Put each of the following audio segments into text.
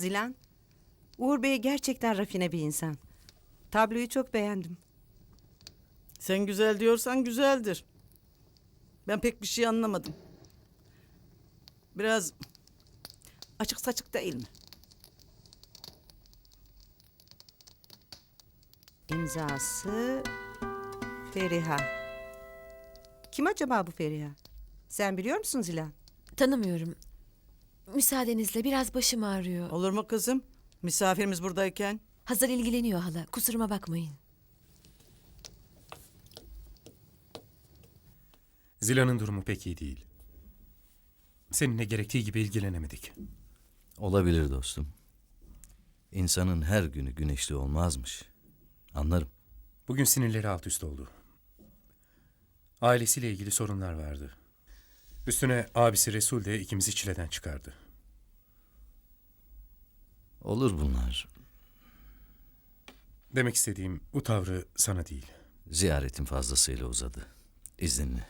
Zilan, Uğur Bey gerçekten rafine bir insan. Tabloyu çok beğendim. Sen güzel diyorsan güzeldir. Ben pek bir şey anlamadım. Biraz açık saçık değil mi? İmzası Feriha. Kim acaba bu Feriha? Sen biliyor musun Zilan? Tanımıyorum. Müsaadenizle biraz başım ağrıyor. Olur mu kızım? Misafirimiz buradayken. Hazır ilgileniyor hala. Kusuruma bakmayın. Zila'nın durumu pek iyi değil. Seninle gerektiği gibi ilgilenemedik. Olabilir dostum. İnsanın her günü güneşli olmazmış. Anlarım. Bugün sinirleri alt üst oldu. Ailesiyle ilgili sorunlar vardı. Üstüne abisi Resul de ikimizi çileden çıkardı. Olur bunlar. Demek istediğim bu tavrı sana değil. Ziyaretin fazlasıyla uzadı. İzninle.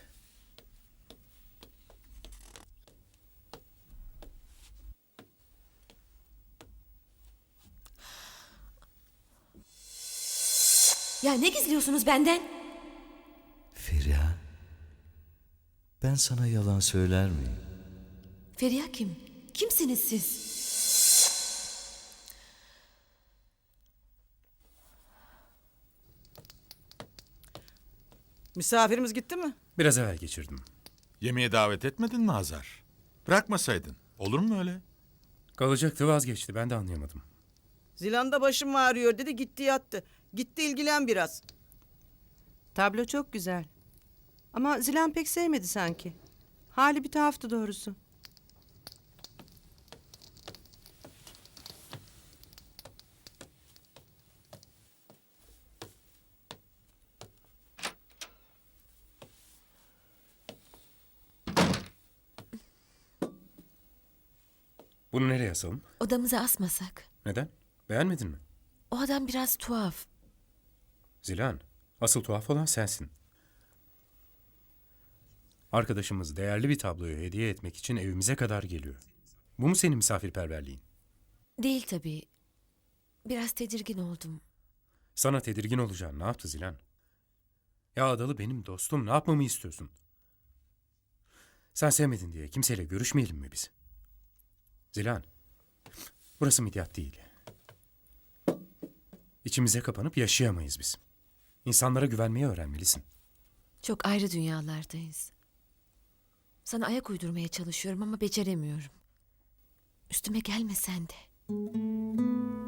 Ya ne gizliyorsunuz benden? Feriha. Ben sana yalan söyler miyim? Feriha kim? Kimsiniz siz? Misafirimiz gitti mi? Biraz evvel geçirdim. Yemeğe davet etmedin mi Hazar? Bırakmasaydın. Olur mu öyle? Kalacaktı vazgeçti ben de anlayamadım. Zilan'da başım ağrıyor dedi gitti yattı. Gitti ilgilen biraz. Tablo çok güzel. Ama Zilan pek sevmedi sanki. Hali bir tuhaftı doğrusu. Bunu nereye asalım? Odamıza asmasak. Neden? Beğenmedin mi? O adam biraz tuhaf. Zilan, asıl tuhaf olan sensin. Arkadaşımız değerli bir tabloyu hediye etmek için evimize kadar geliyor. Bu mu senin misafirperverliğin? Değil tabii. Biraz tedirgin oldum. Sana tedirgin olacağım. Ne yaptı Zilan? Ya Adalı benim dostum. Ne yapmamı istiyorsun? Sen sevmedin diye kimseyle görüşmeyelim mi biz? Zilan, burası midyat değil. İçimize kapanıp yaşayamayız biz. İnsanlara güvenmeyi öğrenmelisin. Çok ayrı dünyalardayız. Sana ayak uydurmaya çalışıyorum ama beceremiyorum. Üstüme gelme sen de.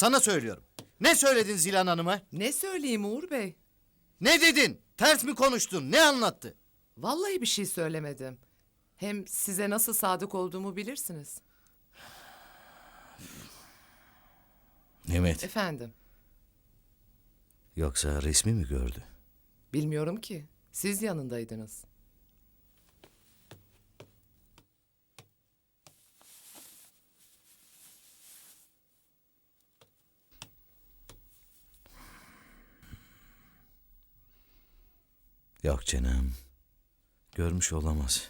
Sana söylüyorum. Ne söyledin Zilan Hanım'a? Ne söyleyeyim Uğur Bey? Ne dedin? Ters mi konuştun? Ne anlattı? Vallahi bir şey söylemedim. Hem size nasıl sadık olduğumu bilirsiniz. Nimet. Efendim, Yoksa resmi mi gördü? bilmiyorum ki. Siz yanındaydınız. Yok canım. Görmüş olamaz.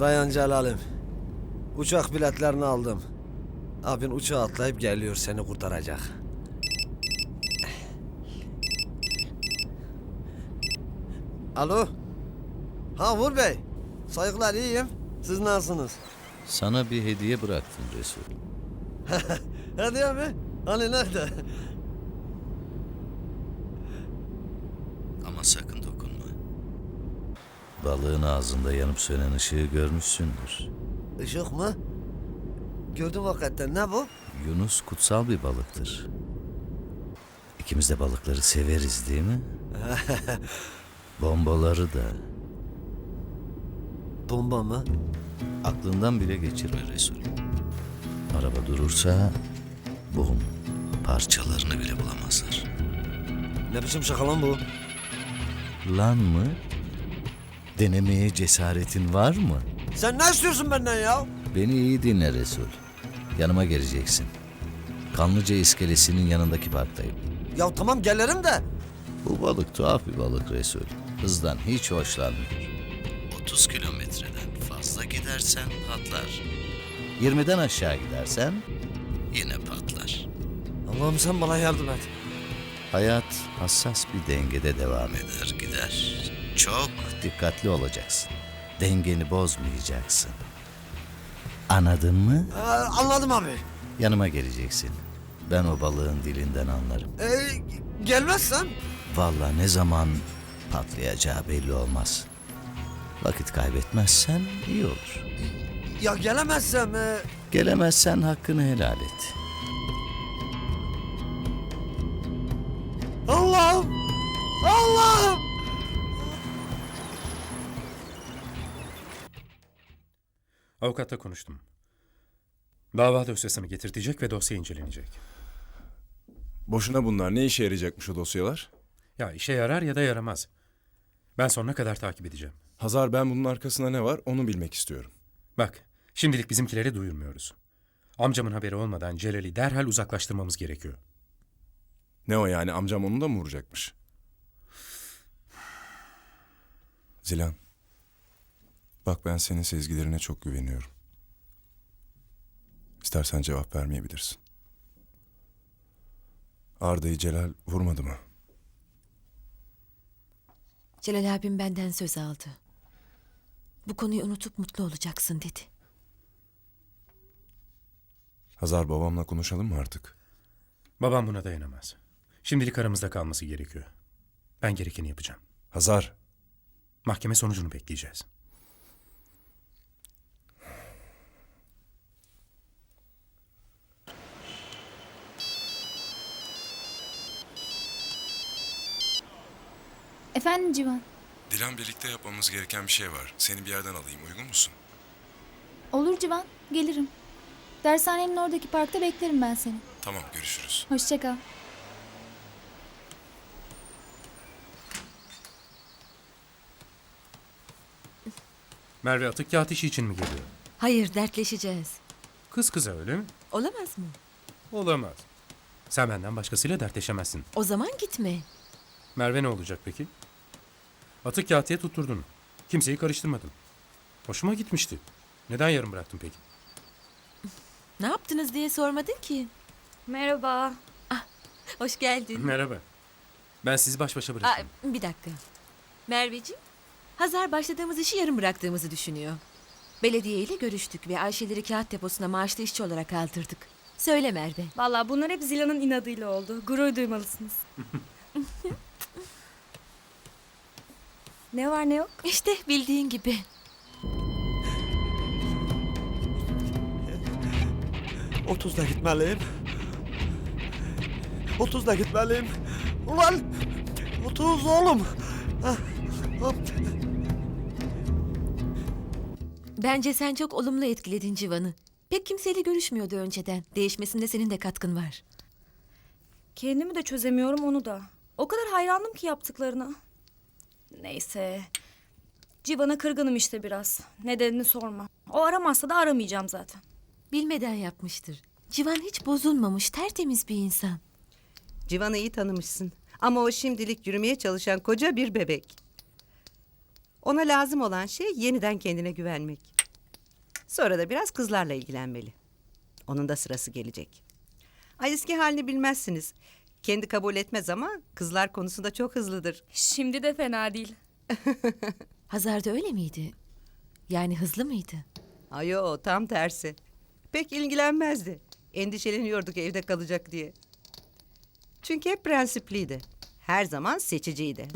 Dayan Celal'im. Uçak biletlerini aldım. Abin uçağa atlayıp geliyor seni kurtaracak. Alo. Ha Uğur Bey. Saygılar iyiyim. Siz nasılsınız? Sana bir hediye bıraktım Resul. Hediye mi? Hani nerede? Ama sakın dokunma. Balığın ağzında yanıp sönen ışığı görmüşsündür. Işık mı? Gördüm hakikaten. Ne bu? Yunus kutsal bir balıktır. İkimiz de balıkları severiz değil mi? Bombaları da. Bomba mı? Aklından bile geçirme Resul. Araba durursa boğum parçalarını bile bulamazlar. Ne biçim şaka lan bu? Lan mı? Denemeye cesaretin var mı? Sen ne istiyorsun benden ya? Beni iyi dinle Resul. Yanıma geleceksin. Kanlıca iskelesinin yanındaki parktayım. Ya tamam gelirim de. Bu balık tuhaf bir balık Resul. Hızdan hiç hoşlanmıyor. 30 kilometreden fazla gidersen patlar. 20'den aşağı gidersen yine patlar. Allah'ım sen bana yardım et. Hayat hassas bir dengede devam eder gider. Çok dikkatli olacaksın. Dengeni bozmayacaksın. Anladın mı? Ee, anladım abi. Yanıma geleceksin. Ben o balığın dilinden anlarım. Ee, gelmezsen? Vallahi ne zaman patlayacağı belli olmaz. Vakit kaybetmezsen iyi olur. Ya gelemezsem? E, Gelemezsen hakkını helal et. Avukatla konuştum. Dava dosyasını getirtecek ve dosya incelenecek. Boşuna bunlar ne işe yarayacakmış o dosyalar? Ya işe yarar ya da yaramaz. Ben sonuna kadar takip edeceğim. Hazar ben bunun arkasında ne var onu bilmek istiyorum. Bak, şimdilik bizimkileri duyurmuyoruz. Amcamın haberi olmadan Celal'i derhal uzaklaştırmamız gerekiyor. Ne o yani amcam onu da mı vuracakmış? Zilan. Bak ben senin sezgilerine çok güveniyorum. İstersen cevap vermeyebilirsin. Arda'yı Celal vurmadı mı? Celal abim benden söz aldı. Bu konuyu unutup mutlu olacaksın dedi. Hazar babamla konuşalım mı artık? Babam buna dayanamaz. Şimdilik aramızda kalması gerekiyor. Ben gerekeni yapacağım. Hazar. Mahkeme sonucunu bekleyeceğiz. Efendim Civan. Dilan birlikte yapmamız gereken bir şey var. Seni bir yerden alayım uygun musun? Olur Civan, gelirim. Dershanenin oradaki parkta beklerim ben seni. Tamam görüşürüz. Hoşça kal. Merve atık kağıt işi için mi geliyor? Hayır dertleşeceğiz. Kız kıza öyle mi? Olamaz mı? Olamaz. Sen benden başkasıyla dertleşemezsin. O zaman gitme. Merve ne olacak peki? Atık kağıtıya tutturdun. Kimseyi karıştırmadın. Hoşuma gitmişti. Neden yarım bıraktın peki? Ne yaptınız diye sormadın ki. Merhaba. Hoş geldin. Merhaba. Ben sizi baş başa Aa, bırakayım. bir dakika. Merveciğim, Hazar başladığımız işi yarım bıraktığımızı düşünüyor. Belediye ile görüştük ve Ayşeleri kağıt deposuna maaşlı işçi olarak aldırdık. Söyle Merve. Vallahi bunlar hep Zila'nın inadıyla oldu. Gurur duymalısınız. ne var ne yok? İşte bildiğin gibi. Otuzda gitmeliyim. Otuzda gitmeliyim. Ulan! Otuz oğlum. Ah. Bence sen çok olumlu etkiledin Civan'ı. Pek kimseyle görüşmüyordu önceden. Değişmesinde senin de katkın var. Kendimi de çözemiyorum onu da. O kadar hayranım ki yaptıklarına. Neyse. Civan'a kırgınım işte biraz. Nedenini sorma. O aramazsa da aramayacağım zaten. Bilmeden yapmıştır. Civan hiç bozulmamış, tertemiz bir insan. Civan'ı iyi tanımışsın. Ama o şimdilik yürümeye çalışan koca bir bebek. Ona lazım olan şey yeniden kendine güvenmek. Sonra da biraz kızlarla ilgilenmeli. Onun da sırası gelecek. Ay eski halini bilmezsiniz. Kendi kabul etmez ama kızlar konusunda çok hızlıdır. Şimdi de fena değil. Hazar da öyle miydi? Yani hızlı mıydı? Ayo tam tersi. Pek ilgilenmezdi. Endişeleniyorduk evde kalacak diye. Çünkü hep prensipliydi. Her zaman seçiciydi.